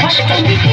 কষ্ট দিকে